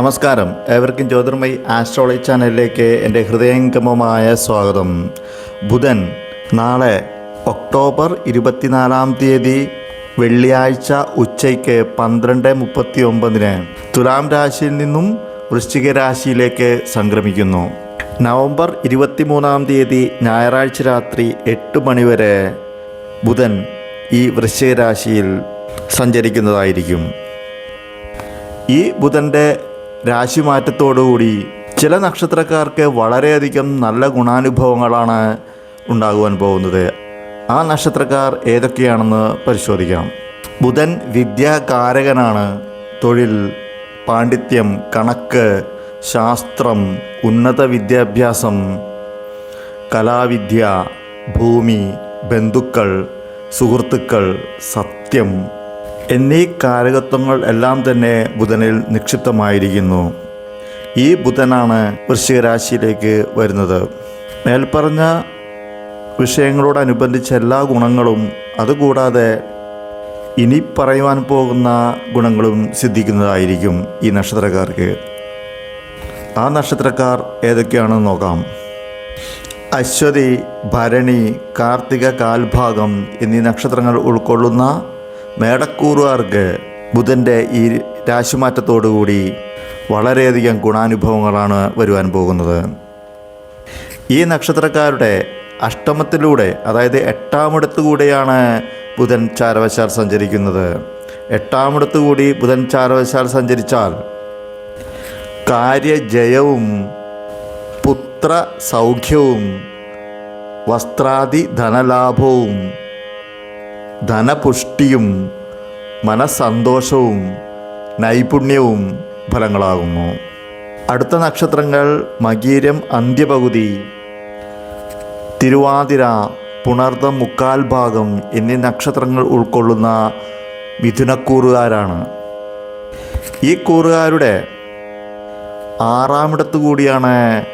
നമസ്കാരം. ഏവർക്കും ജ്യോതിർമയി ആസ്ട്രോളജി ചാനലിലേക്ക് എന്റെ ഹൃദയംഗമമായ സ്വാഗതം. ബുധൻ നാളെ ഒക്ടോബർ ഇരുപത്തിനാലാം തീയതി വെള്ളിയാഴ്ച ഉച്ചയ്ക്ക് പന്ത്രണ്ട് മുപ്പത്തി ഒമ്പതിന് തുലാം രാശിയിൽ നിന്നും വൃശ്ചിക രാശിയിലേക്ക് സംക്രമിക്കുന്നു. നവംബർ ഇരുപത്തിമൂന്നാം തീയതി ഞായറാഴ്ച രാത്രി എട്ട് മണിവരെ ബുധൻ ഈ വൃശ്ചിക രാശിയിൽ സഞ്ചരിക്കുന്നതായിരിക്കും. ഈ ബുധന്റെ രാശിമാറ്റത്തോടുകൂടി ചില നക്ഷത്രക്കാർക്ക് വളരെയധികം നല്ല ഗുണാനുഭവങ്ങളാണ് ഉണ്ടാകുവാൻ പോകുന്നത്. ആ നക്ഷത്രക്കാർ ഏതൊക്കെയാണെന്ന് പരിശോധിക്കാം. ബുധൻ വിദ്യാകാരകനാണ്. തൊഴിൽ പാണ്ഡിത്യം കണക്ക് ശാസ്ത്രം ഉന്നത വിദ്യാഭ്യാസം കലാവിദ്യ ഭൂമി ബന്ധുക്കൾ സുഹൃത്തുക്കൾ സത്യം എന്നീ കാരകത്വങ്ങൾ എല്ലാം തന്നെ ബുധനിൽ നിക്ഷിപ്തമായിരിക്കുന്നു. ഈ ബുധനാണ് വൃശ്ചിക രാശിയിലേക്ക് വരുന്നത്. മേൽപ്പറഞ്ഞ വിഷയങ്ങളോടനുബന്ധിച്ച എല്ലാ ഗുണങ്ങളും അതുകൂടാതെ ഇനി പറയുവാൻ പോകുന്ന ഗുണങ്ങളും സിദ്ധിക്കുന്നതായിരിക്കും ഈ നക്ഷത്രക്കാർക്ക്. ആ നക്ഷത്രക്കാർ ഏതൊക്കെയാണെന്ന് നോക്കാം. അശ്വതി ഭരണി കാർത്തിക കാൽഭാഗം എന്നീ നക്ഷത്രങ്ങൾ ഉൾക്കൊള്ളുന്ന മേടക്കൂറുകാർക്ക് ബുധന്റെ ഈ രാശിമാറ്റത്തോടുകൂടി വളരെയധികം ഗുണാനുഭവങ്ങളാണ് വരുവാൻ പോകുന്നത്. ഈ നക്ഷത്രക്കാരുടെ അഷ്ടമത്തിലൂടെ അതായത് എട്ടാമിടത്തുകൂടെയാണ് ബുധൻ ചാരവശാൽ സഞ്ചരിക്കുന്നത്. എട്ടാമിടത്തുകൂടി ബുധൻ ചാരവശാൽ സഞ്ചരിച്ചാൽ കാര്യജയവും പുത്ര സൗഖ്യവും വസ്ത്രാദി ധനലാഭവും ധനപുഷ്ടിയും മനസ്സന്തോഷവും നൈപുണ്യവും ഫലങ്ങളാകുന്നു. അടുത്ത നക്ഷത്രങ്ങൾ മകീരം അന്ത്യപകുതി തിരുവാതിര പുണർദം മുക്കാൽ ഭാഗം എന്നീ നക്ഷത്രങ്ങൾ ഉൾക്കൊള്ളുന്ന മിഥുനക്കൂറുകാരാണ്. ഈ കൂറുകാരുടെ ആറാമിടത്തു കൂടിയാണ്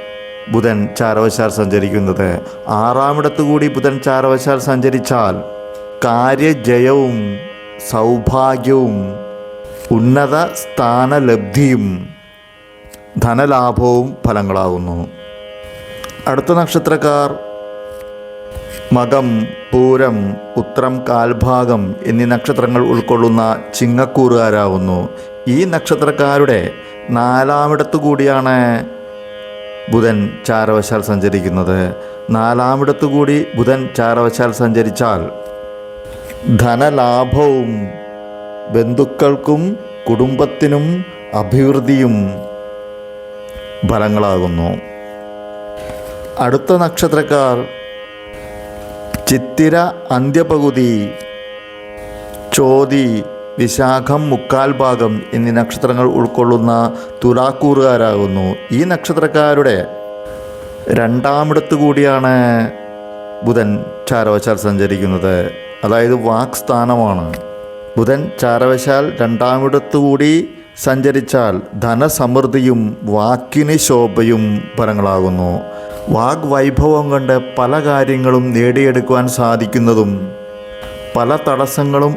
ബുധൻ ചാരവശാൽ സഞ്ചരിക്കുന്നത്. ആറാമിടത്തു കൂടി ബുധൻ ചാരവശാൽ സഞ്ചരിച്ചാൽ കാര്യജയവും സൗഭാഗ്യവും ഉന്നത സ്ഥാനലബ്ധിയും ധനലാഭവും ഫലങ്ങളാകുന്നു. അടുത്ത നക്ഷത്രക്കാർ മകം പൂരം ഉത്രം കാൽഭാഗം എന്നീ നക്ഷത്രങ്ങൾ ഉൾക്കൊള്ളുന്ന ചിങ്ങക്കൂറുകാരാവുന്നു ഈ നക്ഷത്രക്കാരുടെ നാലാമിടത്തു കൂടിയാണ് ബുധൻ ചാരവശാൽ സഞ്ചരിക്കുന്നത്. നാലാമിടത്തു കൂടി ബുധൻ ചാരവശാൽ സഞ്ചരിച്ചാൽ ധനലാഭവും ബന്ധുക്കൾക്കും കുടുംബത്തിനും അഭിവൃദ്ധിയും ഫലങ്ങളാകുന്നു. അടുത്ത നക്ഷത്രക്കാർ ചിത്തിര അന്ത്യപകുതി ചോതി വിശാഖം മുക്കാൽ ഭാഗം എന്നീ നക്ഷത്രങ്ങൾ ഉൾക്കൊള്ളുന്ന തുലാക്കൂറുകാരാകുന്നു. ഈ നക്ഷത്രക്കാരുടെ രണ്ടാമിടത്ത് കൂടിയാണ് ബുധൻ ചാരവശാൽ സഞ്ചരിക്കുന്നത്. അതായത് വാക് സ്ഥാനമാണ് ബുധൻ ചാരവശാൽ രണ്ടാമിടത്തു കൂടി സഞ്ചരിച്ചാൽ ധനസമൃദ്ധിയും വാക്കിന് ശോഭയും ഫലങ്ങളാകുന്നു. വാഗ് വൈഭവം കൊണ്ട് പല കാര്യങ്ങളും നേടിയെടുക്കുവാൻ സാധിക്കുന്നതും പല തടസ്സങ്ങളും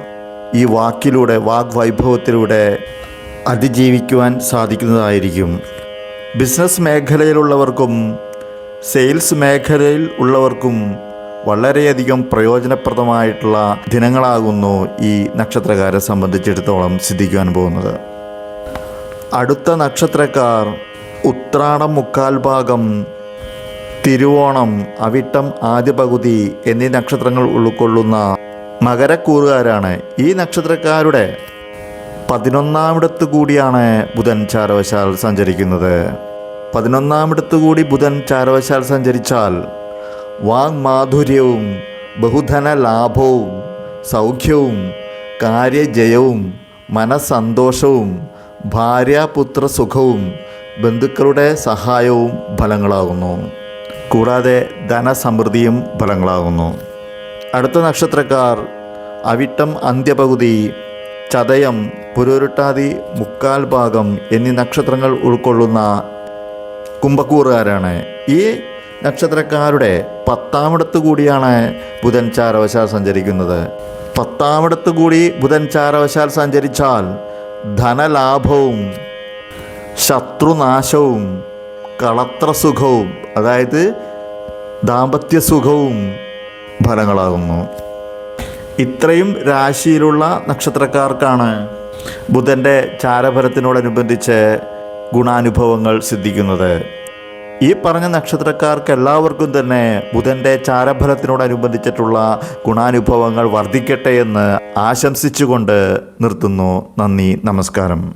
ഈ വാക്കിലൂടെ വാഗ് വൈഭവത്തിലൂടെ അതിജീവിക്കുവാൻ സാധിക്കുന്നതായിരിക്കും. ബിസിനസ് മേഖലയിലുള്ളവർക്കും സെയിൽസ് മേഖലയിൽ ഉള്ളവർക്കും വളരെയധികം പ്രയോജനപ്രദമായിട്ടുള്ള ദിനങ്ങളാകുന്നു ഈ നക്ഷത്രക്കാരെ സംബന്ധിച്ചിടത്തോളം സിദ്ധിക്കുവാൻ പോകുന്നത്. അടുത്ത നക്ഷത്രക്കാർ ഉത്രാടം മുക്കാൽ ഭാഗം തിരുവോണം അവിട്ടം ആദ്യ പകുതി എന്നീ നക്ഷത്രങ്ങൾ ഉൾക്കൊള്ളുന്ന മകരക്കൂറുകാരാണ്. ഈ നക്ഷത്രക്കാരുടെ പതിനൊന്നാമിടത്ത് കൂടിയാണ് ബുധൻ ചാരവശാൽ സഞ്ചരിക്കുന്നത്. പതിനൊന്നാമിടത്ത് കൂടി ബുധൻ ചാരവശാൽ സഞ്ചരിച്ചാൽ വാങ്മാധുര്യവും ബഹുധന ലാഭവും സൗഖ്യവും കാര്യജയവും മനസ്സന്തോഷവും ഭാര്യാപുത്ര സുഖവും ബന്ധുക്കളുടെ സഹായവും ഫലങ്ങളാകുന്നു. കൂടാതെ ധനസമൃദ്ധിയും ഫലങ്ങളാകുന്നു. അടുത്ത നക്ഷത്രക്കാർ അവിട്ടം അന്ത്യപകുതി ചതയം പുരുരുട്ടാതി മുക്കാൽ ഭാഗം എന്നീ നക്ഷത്രങ്ങൾ ഉൾക്കൊള്ളുന്ന കുംഭക്കൂറുകാരാണ്. ഈ നക്ഷത്രക്കാരുടെ പത്താമിടത്ത് കൂടിയാണ് ബുധൻ ചാരവശാൽ സഞ്ചരിക്കുന്നത്. പത്താമിടത്ത് കൂടി ബുധൻ ചാരവശാൽ സഞ്ചരിച്ചാൽ ധനലാഭവും ശത്രുനാശവും കളത്രസുഖവും അതായത് ദാമ്പത്യസുഖവും ഫലങ്ങളാകുന്നു. ഇത്രയും രാശിയിലുള്ള നക്ഷത്രക്കാർക്കാണ് ബുധന്റെ ചാരഫലത്തിനോടനുബന്ധിച്ച് ഗുണാനുഭവങ്ങൾ സിദ്ധിക്കുന്നത്. ഈ പറഞ്ഞ നക്ഷത്രക്കാർക്ക് എല്ലാവർക്കും തന്നെ ബുധന്റെ ചാരഫലത്തിനോടനുബന്ധിച്ചിട്ടുള്ള ഗുണാനുഭവങ്ങൾ വർദ്ധിക്കട്ടെ എന്ന് ആശംസിച്ചുകൊണ്ട് നിർത്തുന്നു. നന്ദി നമസ്കാരം.